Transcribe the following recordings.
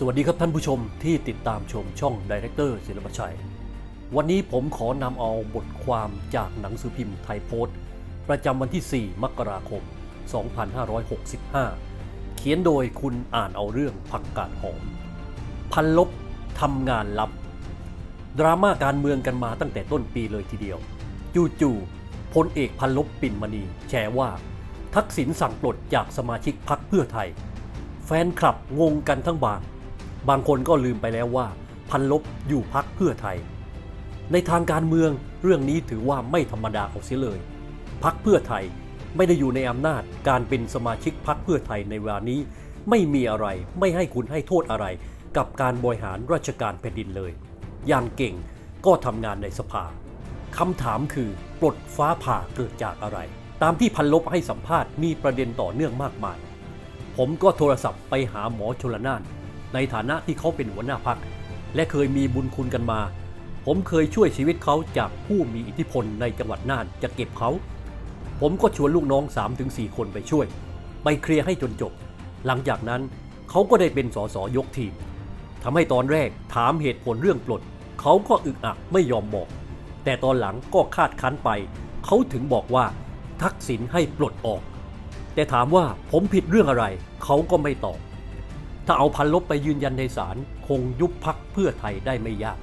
สวัสดีครับท่านผู้ชมที่ติดตามชมช่องดีเรคเตอร์ศิลปชัย วันนี้ผมขอนำเอาบทความจากหนังสือพิมพ์ไทยโพสต์ ประจำวันที่ 4 มกราคม 2565 เขียนโดยคุณอ่านเอาเรื่องผักกาดหอม พันลบทำงานลับ ดราม่าการเมืองกันมาตั้งแต่ต้นปีเลยทีเดียว จู่ๆพลเอกพันลบปิ่นมณีแชร์ว่า ทักษิณสั่งปลดจากสมาชิกพักเพื่อไทย แฟนคลับงงกันทั้งบาง บางคนก็ลืมไปแล้วว่า พันลบอยู่พักเพื่อไทย ในทางการเมืองเรื่องนี้ถือว่าไม่ธรรมดาเอาเสียเลย พักเพื่อไทยไม่ได้อยู่ในอำนาจการเป็นสมาชิกพักเพื่อไทยในเวลานี้ ไม่มีอะไรไม่ให้คุณให้โทษอะไร กับการบริหารราชการแผ่นดินเลย อย่างเก่งก็ทำงานในสภาคำถามคือปลดฟ้าผ่าเกิดจากอะไร ตามที่พันลบให้สัมภาษณ์มีประเด็นต่อเนื่องมากมาย ผมก็โทรศัพท์ไปหาหมอชลนาน ในฐานะที่เขาเป็นหัวหน้าพัก และเคยมีบุญคุณกันมา ผมเคยช่วยชีวิตเขาจากผู้มีอิทธิพลในจังหวัดน่านจะเก็บเขา ผมก็ชวนลูกน้อง 3-4 คนไปช่วย ไปเคลียร์ให้จนจบ หลังจากนั้นเขาก็ได้เป็นสสยกทีมทำให้ตอนแรกถามเหตุผลเรื่องปลด เขาก็อึกอักไม่ยอมบอก แต่ตอนหลังก็คาดคั้นไป เขาถึงบอกว่า ทักษิณให้ปลดออก แต่ถามว่าผมผิดเรื่องอะไร เขาก็ไม่ตอบ ถ้าเอาพันลบไปยืนยันในศาลคงยุบพักเพื่อไทยได้ไม่ยาก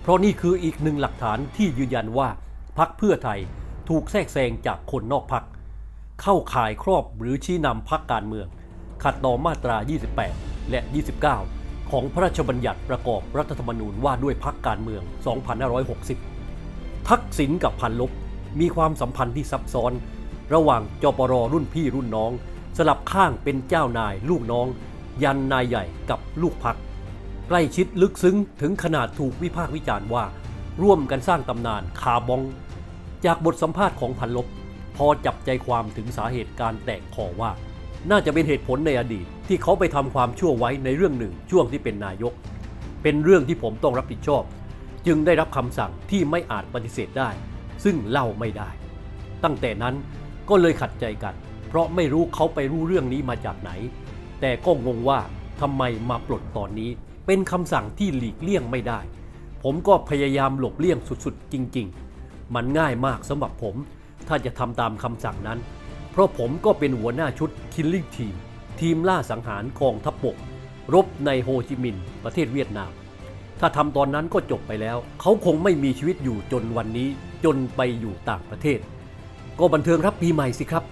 เพราะนี่คืออีกหนึ่งหลักฐานที่ยืนยันว่าพักเพื่อไทยถูกแทรกแซงจากคนนอกพัก เข้าข่ายครอบหรือชี้นำพักการเมือง ขัดต่อมาตรา 28 และ 29 ของพระราชบัญญัติประกอบรัฐธรรมนูญว่าด้วยพักการเมือง 2560 ทักษิณกับพันลบมีความสัมพันธ์ที่ซับซ้อน ระหว่างจปรรุ่นพี่รุ่นน้อง สลับข้างเป็นเจ้านายลูกน้อง ยันนายใหญ่กับลูกพัก ใกล้ชิดลึกซึ้งถึงขนาดถูกวิพากษ์วิจารณ์ว่า ร่วมกันสร้างตำนานคาบอง จากบทสัมภาษณ์ของพันลบ พอจับใจความถึงสาเหตุการแตกคอว่า น่าจะเป็นเหตุผลในอดีต ที่เขาไปทำความชั่วไว้ในเรื่องหนึ่งช่วงที่เป็นนายก เป็นเรื่องที่ผมต้องรับผิดชอบ จึงได้รับคำสั่งที่ไม่อาจปฏิเสธได้ ซึ่งเล่าไม่ได้ ตั้งแต่นั้นก็เลยขัดใจกัน เพราะไม่รู้เขาไปรู้เรื่องนี้มาจากไหน แต่ก็งงว่าทำไมมาปลดตอนนี้ เป็นคำสั่งที่หลีกเลี่ยงไม่ได้ ผมก็พยายามหลบเลี่ยงสุดๆ จริง ๆ มันง่ายมากสำหรับผม ถ้าจะทำตามคำสั่งนั้น เพราะผมก็เป็นหัวหน้าชุด Killing Team ทีมล่าสังหารกองทัพบกรบในโฮจิมินห์ประเทศเวียดนาม ถ้าทำตอนนั้นก็จบไปแล้ว เขาคงไม่มีชีวิตอยู่จนวันนี้ จนไปอยู่ต่างประเทศ ก็บันเทิงรับปีใหม่สิครับ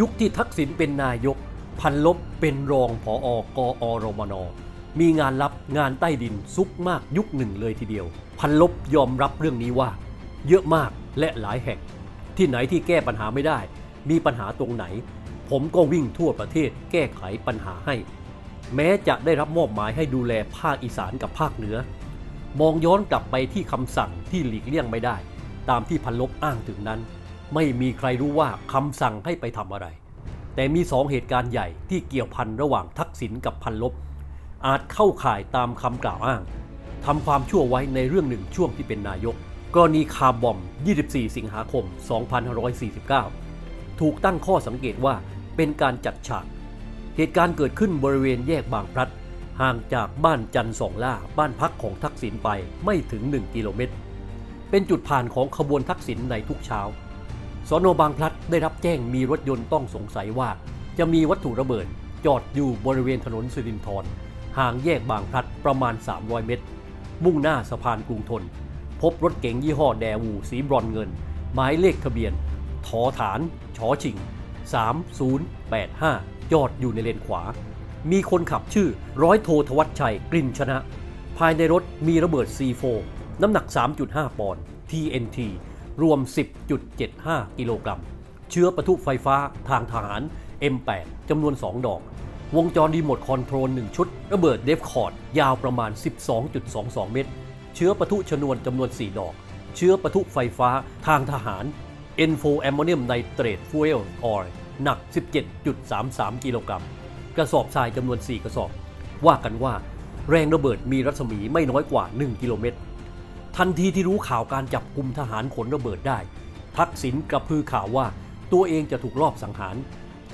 ยุคที่ทักษิณเป็นนายก พันลบเป็นรองผออกอรมน มีงานรับงานใต้ดินซุกมากยุคหนึ่งเลยทีเดียว พันลบยอมรับเรื่องนี้ว่า เยอะมากและหลายแห่ง ที่ไหนที่แก้ปัญหาไม่ได้ มีปัญหาตรงไหน ผมก็วิ่งทั่วประเทศแก้ไขปัญหาให้ แม้จะได้รับมอบหมายให้ดูแลภาคอีสานกับภาคเหนือ มองย้อนกลับไปที่คำสั่งที่หลีกเลี่ยงไม่ได้ ตามที่พันลบอ้างถึงนั้น ไม่มีใครรู้ว่าคำสั่งให้ไปทำอะไร แต่มีสองเหตุการณ์ใหญ่ที่เกี่ยวพันระหว่างทักษิณกับพันลบ อาจเข้าข่ายตามคำกล่าวอ้างทำความชั่วไว้ในเรื่องหนึ่งช่วงที่เป็นนายก กรณีคาร์บอม 24 สิงหาคม 2549 ถูกตั้งข้อสังเกตว่าเป็นการจัดฉาก เหตุการณ์เกิดขึ้นบริเวณแยกบางพลัด ห่างจากบ้านจันทร์สองล่า บ้านพักของทักษิณไปไม่ถึง 1 กิโลเมตร เป็นจุดผ่านของขบวนทักษิณในทุกเช้า สนบางพลัดได้รับแจ้งมีรถยนต์ต้องสงสัยว่า จะมีวัตถุระเบิด จอดอยู่บริเวณถนนสิรินธรห่างแยกบางพลัดประมาณ 300 เมตร มุ่งหน้าสะพานกรุงทน พบรถเก๋งยี่ห้อแดวูสีบรอนเงิน หมายเลขทะเบียนทอฐานชอชิง 3085 จอดอยู่ในเลนขวา มีคนขับชื่อร้อยโททวัชชัยกลิ่นชนะ ภายในรถมีระเบิด C4 น้ำหนัก 3.5 ปอนด์ TNT รวม 10.75 กิโลกรัม เชื้อประทุไฟฟ้าทางทหาร M8 จำนวน 2 ดอก วงจรรีโมทคอนโทรล 1 ชุด ระเบิดเดฟคอร์ด ยาวประมาณ 12.22 เมตร เชื้อประทุชนวนจำนวน 4 ดอก เชื้อประทุไฟฟ้าทางทหาร e n f o a m m o n i u m Nitrate Fuel Oil หนัก 17.33 กิโลกรัม กระสอบทรายจำนวน 4 กระสอบ ว่ากันว่า แรงระเบิดมีรัศมีไม่น้อยกว่า 1 กิโลเมตร ทันทีที่รู้ข่าวการจับกลุ่มทหารขนระเบิดได้ ทักษิณกระพือข่าวว่าตัวเองจะถูกลอบสังหาร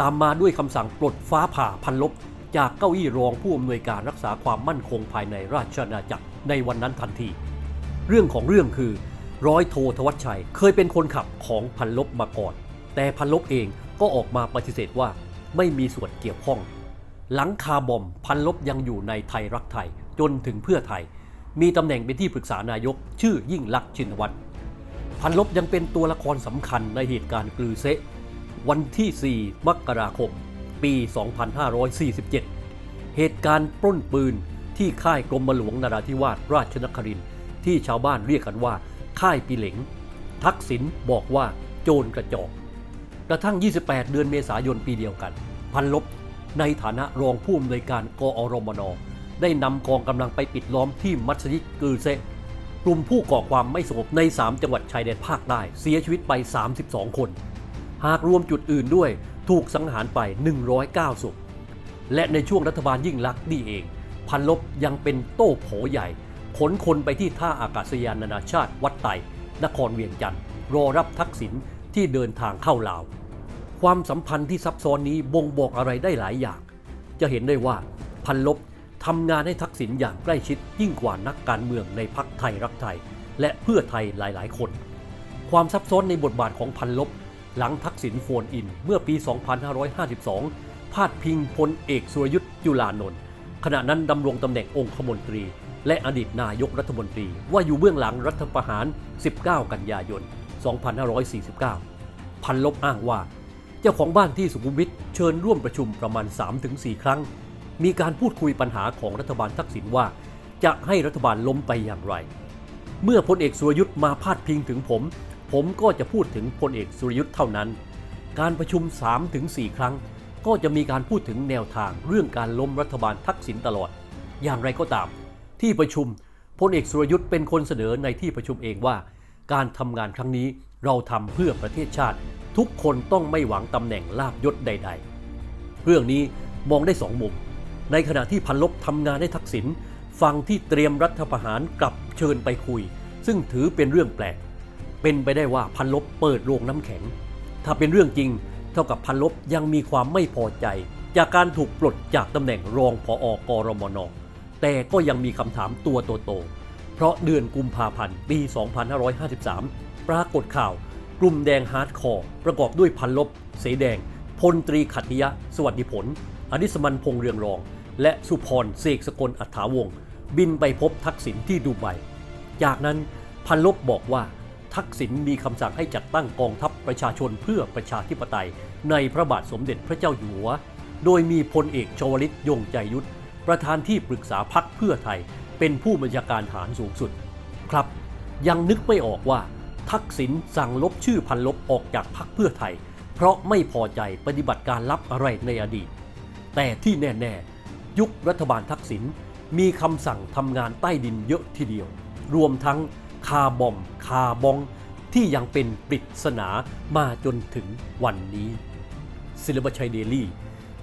ตามมาด้วยคำสั่งปลดฟ้าผ่าพันลบ จากเก้าอี้รองผู้อำนวยการรักษาความมั่นคงภายในราชอาณาจักรในวันนั้นทันที เรื่องของเรื่องคือ ร้อยโทธวัชชัยเคยเป็นคนขับของพันลบมาก่อน แต่พันลบเองก็ออกมาปฏิเสธว่าไม่มีส่วนเกี่ยวข้อง หลังคาบอมพันลบยังอยู่ในไทยรักไทยจนถึงเพื่อไทย มีตำแหน่งเป็นที่ปรึกษานายก ชื่อยิ่งลักษณ์ชินวัตรพันลบยังเป็นตัวละครสำคัญในเหตุการณ์กลือเซะวันที่ 4 มกราคม ปี 2547 เหตุการณ์ปล้นปืนที่ค่ายกรมหลวงนราธิวาสราชนครินที่ชาวบ้านเรียกกันว่า ค่ายปีเหลง ทักษิณบอกว่าโจรกระจอก กระทั่ง 28 เดือนเมษายนปีเดียวกัน พันลบในฐานะรองผู้อำนวยการกอรมน ได้นำกองกำลังไปปิดล้อมที่มัสยิดกือเซกลุ่มผู้ก่อความไม่สงบใน 3 จังหวัดชายแดนภาคใต้เสียชีวิตไป 32 คน หากรวมจุดอื่นด้วยถูกสังหารไป 109ศพและในช่วงรัฐบาลยิ่งลักษณ์นี่เอง พันลบยังเป็นโต้โผใหญ่ขนคนไปที่ท่าอากาศยานนานาชาติวัดไต นครเวียงจันทร์รอรับทักษิณที่เดินทางเข้าลาว ความสัมพันธ์ที่ซับซ้อนนี้บ่งบอกอะไรได้หลายอย่าง จะเห็นได้ว่าพันลบ ทำงานให้ทักษิณอย่างใกล้ชิดยิ่งกว่านักการเมืองในพักไทยรักไทย และเพื่อไทยหลาย ๆ คน ความซับซ้อนในบทบาทของพันลบ หลังทักษิณโฟนอิน เมื่อปี 2552 พาดพิงพลเอกสุรยุทธ์จุลานนท์ขณะนั้นดำรงตำแหน่งองคมนตรี และอดีตนายกรัฐมนตรี ว่าอยู่เบื้องหลังรัฐประหาร 19 กันยายน 2549 พันลบอ้างว่า เจ้าของบ้านที่สุขุมวิทเชิญร่วมประชุมประมาณ 3-4 ครั้ง มีการพูดคุยปัญหาของรัฐบาลทักษิณว่า จะให้รัฐบาลล้มไปอย่างไร เมื่อพลเอกสุรยุทธ์มาพาดพิงถึงผม ผมก็จะพูดถึงพลเอกสุรยุทธ์เท่านั้น การประชุม 3-4 ครั้ง ก็จะมีการพูดถึงแนวทางเรื่องการล้มรัฐบาลทักษิณตลอด อย่างไรก็ตาม ที่ประชุมพลเอกสุรยุทธ์เป็นคนเสนอในที่ประชุมเองว่า การทำงานครั้งนี้เราทำเพื่อประเทศชาติ ทุกคนต้องไม่หวังตำแหน่งลาบยศใด ๆ เรื่องนี้มองได้สองมุม ในขณะที่พันลบทำงานให้ทักษิณฝั่งที่เตรียมรัฐประหารกลับเชิญไปคุย ซึ่งถือเป็นเรื่องแปลก เป็นไปได้ว่าพันลบเปิดโรงน้ำแข็ง ถ้าเป็นเรื่องจริง เท่ากับพันลบยังมีความไม่พอใจ จากการถูกปลดจากตำแหน่งรองผออกรมน แต่ก็ยังมีคำถามตัวโตๆเพราะเดือนกุมภาพันธ์ปี 2553 ปรากฏข่าว กลุ่มแดงฮาร์ดคอร์ประกอบด้วยพันลบ เสแดงพลตรีขัตติยะ สวัสดิผลอนิสมันพงเรืองรอง และสุพรเสกสกลอัฐาวงศ์บินไปพบทักษิณที่ดูไบจากนั้นพันลบบอกว่าทักษิณมีคำสั่งให้จัดตั้งกองทัพประชาชนเพื่อประชาธิปไตย ในพระบาทสมเด็จพระเจ้าอยู่หัว โดยมีพลเอกชวลิตยงใจยุทธ ประธานที่ปรึกษาพักเพื่อไทย เป็นผู้บัญชาการฐานสูงสุด ครับ ยังนึกไม่ออกว่า ทักษิณสั่งลบชื่อพันลบออกจากพักเพื่อไทย เพราะไม่พอใจปฏิบัติการลับอะไรในอดีต แต่ที่แน่ ๆ ยุครัฐบาลทักษิณมีคำสั่งทำงานใต้ดินเยอะทีเดียว รวมทั้งคาบอมคาบอง ที่ยังเป็นปริศนามาจนถึงวันนี้ศิลปชัยเดลี่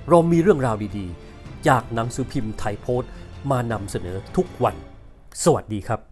เรามีเรื่องราวดีๆ จากหนังสือพิมพ์ไทยโพสต์มานำเสนอทุกวัน สวัสดีครับ